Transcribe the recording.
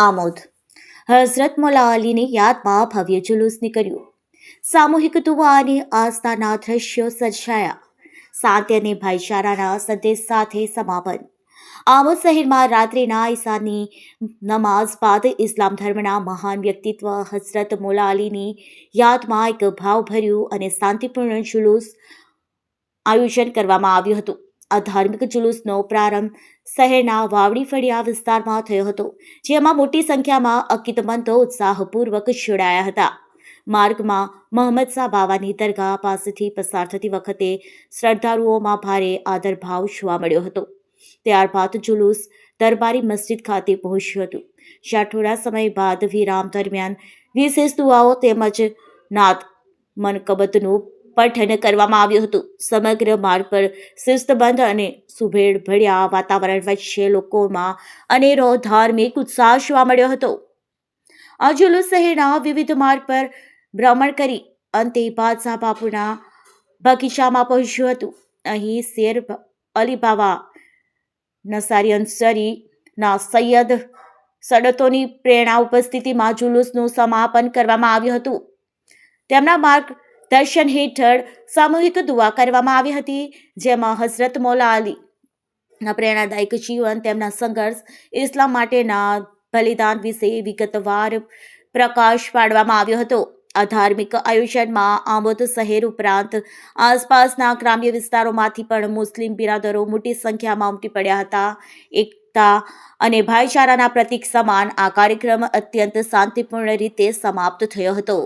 આમોદ. હઝરત મોલા અલીની યાદમાં ભવ્ય જુલુસ નીકળ્યું. સામૂહિક દુઆ અને આસ્થાના દ્રશ્યો સર્જાયા. શાંતિ અને ભાઈચારાના સંદેશ સાથે સમાપન. આમોદ શહેરમાં રાત્રિના ઈશાની નમાઝ બાદ ઇસ્લામ ધર્મના મહાન વ્યક્તિત્વ હઝરત મોલા અલીની યાદમાં એક ભાવભર્યું અને શાંતિપૂર્ણ જુલુસ આયોજન કરવામાં આવ્યું હતું. આ ધાર્મિક જુલુસનો પ્રારંભ શહેરના વાવડી ફળિયા વિસ્તારમાં થયો હતો, જેમાં મોટી સંખ્યામાં અકિતમંતો ઉત્સાહપૂર્વક જોડાયા હતા. માર્ગમાં મોહમ્મદ શાહ બાવાની દરગાહ પાસેથી પસાર થતી વખતે શ્રદ્ધાળુઓમાં ભારે આદરભાવ જોવા મળ્યો હતો. ત્યારબાદ જુલુસ દરબારી મસ્જિદ ખાતે પહોંચ્યું હતું. જ્યાં થોડા સમય બાદ વિરામ દરમિયાન વિશેષ દુઆઓ તેમજ નાત મનકબતનું પઠન કરવામાં આવ્યું હતું. સમગ્ર માર્ગ પર શિસ્તબંધ અને સુભેળ ભર્યા વાતાવરણ વચ્ચે લોકોમાં અનેરો ધાર્મિક ઉત્સાહ જોવા મળ્યો હતો. આ શહેરના વિવિધ માર્ગ પર ભ્રમણ કરી અંતે બાદશાહ બાપુના બગીચામાં પહોંચ્યું હતું. અહીં શેર અલીબાવા નસારી અંસરીના સૈયદ સડતોની પ્રેરણા ઉપસ્થિતિમાં જુલુસનું સમાપન કરવામાં આવ્યું હતું. તેમના માર્ગદર્શન હેઠળ સામૂહિક દુઆ કરવામાં આવી હતી, જેમાં હઝરત મૌલા અલી ના પ્રેરણાદાયક જીવન, તેમના સંઘર્ષ, ઇસ્લામ માટેના બલિદાન વિશે વિગતવાર પ્રકાશ પાડવામાં આવ્યો હતો. આ ધાર્મિક આયોજનમાં આમોદ શહેર ઉપરાંત આસપાસના ગ્રામ્ય વિસ્તારોમાંથી પણ મુસ્લિમ બિરાદરો મોટી સંખ્યામાં ઉમટી પડ્યા હતા. એકતા અને ભાઈચારાના પ્રતીક સમાન આ કાર્યક્રમ અત્યંત શાંતિપૂર્ણ રીતે સમાપ્ત થયો હતો.